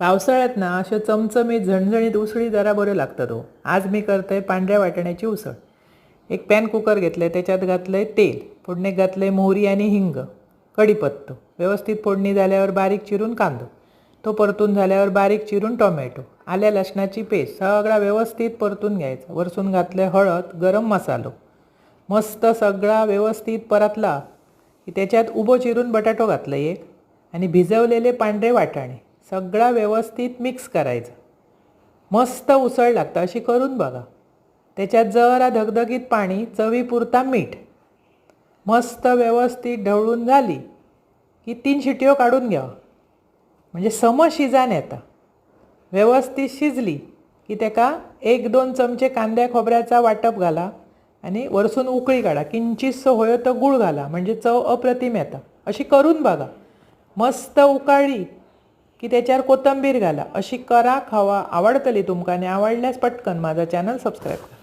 पावसाळ्यात ना अशा चमचमीत झणझणीत उसळी जरा बऱ्यो लागतात हो आज मी करते पांढऱ्या वाटण्याची उसळ. एक पॅन कुकर घेतलंय त्याच्यात घातलंय तेल फोडणीत घातलंय मोहरी आणि हिंग कढीपत्तो. व्यवस्थित फोडणी झाल्यावर बारीक चिरून कांदो. तो परतून झाल्यावर बारीक चिरून टोमॅटो. आल्या लसणाची पेस्ट सगळा व्यवस्थित परतून घ्यायचा. वरसून घातलंय हळद गरम मसालो. मस्त सगळा व्यवस्थित परतला की त्याच्यात उभं चिरून बटाटो घातलं एक. आणि भिजवलेले पांढरे वाटाणे. सगळा व्यवस्थित मिक्स करायचा. मस्त उसळ लागतं अशी करून बघा. त्याच्यात जरा धगधगीत पाणी चवीपुरता मीठ. मस्त व्यवस्थित ढवळून झाली की तीन शिट्यो काढून घ्यावा. म्हणजे सम शिजान येता. व्यवस्थित शिजली की त्याका एक दोन चमचे कांद्या खोबऱ्याचा वाटप घाला आणि वरसून उकळी काढा. किंचितसं होयो तर गूळ घाला म्हणजे चव अप्रतिम येता. अशी करून बघा. मस्त उकाळी की त्याच्यावर कोथंबीर घाला. अशी करा खावा आवडतली तुमका आणि आवडल्यास पटकन माझा चॅनल सबस्क्राईब करा.